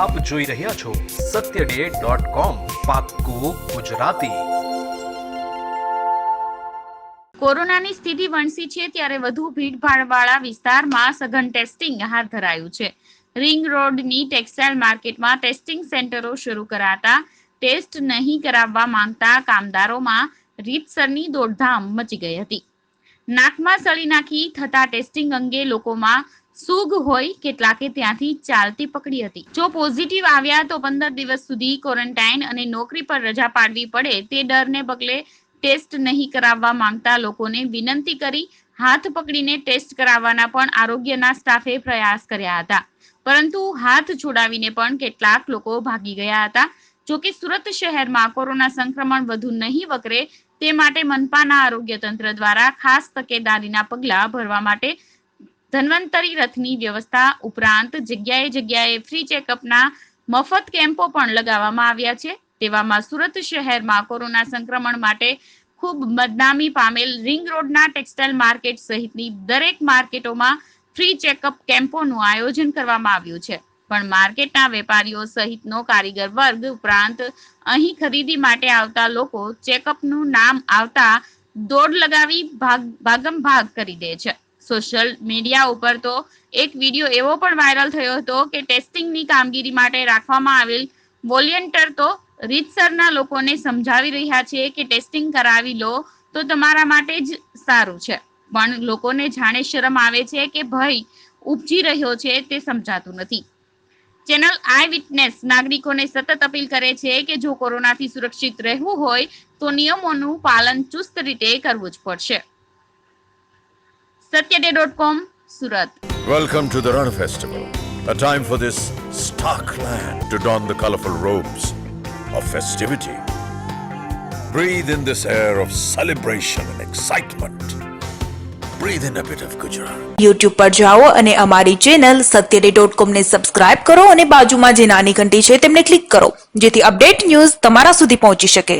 આપ જોઈ રહ્યા છો સત્ય ડે ગુજરાતી. કોરોનાની સ્થિતિ વણસી છે ત્યારે વધુ ભીડભાડવાળા વિસ્તારમાં સઘન ટેસ્ટિંગ હાથ ધરાયું છે. રિંગ રોડની ટેક્સટાઇલ માર્કેટમાં ટેસ્ટિંગ સેન્ટરો શરૂ કરાતા ટેસ્ટ નહીં કરાવવા માંગતા કામદારોમાં રીતસરની દોડધામ મચી ગઈ હતી. નાકમાં સળી નાખી થતા ટેસ્ટિંગ અંગે લોકોમાં સૂગ હોય કેટલાકે ત્યાંથી ચાલતી પકડી હતી. જો પોઝિટિવ આવ્યા તો પંદર દિવસ સુધી ક્વોરન્ટાઇન અને નોકરી પર રજા પાડવી પડે તે ડરને પગલે ટેસ્ટ નહીં કરાવવા માંગતા લોકોને વિનંતી કરી હાથ પકડીને ટેસ્ટ કરાવવાના પણ આરોગ્યના સ્ટાફે પ્રયાસ કર્યા હતા. પરંતુ હાથ છોડાવીને પણ કેટલાક લોકો ભાગી ગયા હતા. જોકે સુરત શહેરમાં કોરોના સંક્રમણ વધુ નહીં વકરે તે માટે મનપાના આરોગ્ય તંત્ર દ્વારા ખાસ તકેદારીના પગલાં ભરવા માટે ધન્વંતરી રથની વ્યવસ્થા ઉપરાંત જગ્યાએ જગ્યાએ ફ્રી ચેકઅપના મફત કેમ્પો પણ લગાવવામાં આવ્યા છે. તેવામાં સુરત શહેરમાં કોરોના સંક્રમણ માટે ખૂબ બદનામી પામેલ રિંગ રોડના ટેક્સટાઇલ માર્કેટ સહિતની દરેક માર્કેટોમાં ફ્રી ચેકઅપ કેમ્પોનું આયોજન કરવામાં આવ્યું છે. પણ માર્કેટના વેપારીઓ સહિતનો કારીગર વર્ગ ઉપરાંત અહીં ખરીદી માટે આવતા લોકો ચેકઅપનું નામ આવતા દોડ લગાવી ભાગ ભાગમ ભાગ કરી દે છે. સોશિયલ મીડિયા ઉપર તો એક વીડિયો એવો પણ વાયરલ થયો હતો કે ટેસ્ટિંગની કામગીરી માટે રાખવામાં આવેલ વોલિયન્ટર તો રીતસરના લોકોને સમજાવી રહ્યા છે કે ટેસ્ટિંગ કરાવી લો તો તમારા માટે જ સારું છે. પણ લોકોને જાણે શરમ આવે છે કે ભય ઉપજી રહ્યો છે તે સમજાતું નથી. ચેનલ આઈ વિટનેસ નાગરિકોને સતત અપીલ કરે છે કે જો કોરોનાથી સુરક્ષિત રહેવું હોય તો નિયમોનું પાલન ચુસ્ત રીતે કરવું જ પડશે. Satyaday dot com Surat Welcome to the Ran Festival, a time for this stark land to don the colorful robes of festivity. Breathe in this air of celebration and excitement. Breathe in a bit of Gujarat. YouTube પર જાઓ અને અમારી channel સત્યડે dot કોમને subscribe કરો અને બાજુમાં જે નાની ઘંટી છે તેમને ક્લિક કરો જેથી અપડેટ ન્યૂઝ તમારા સુધી પહોંચી શકે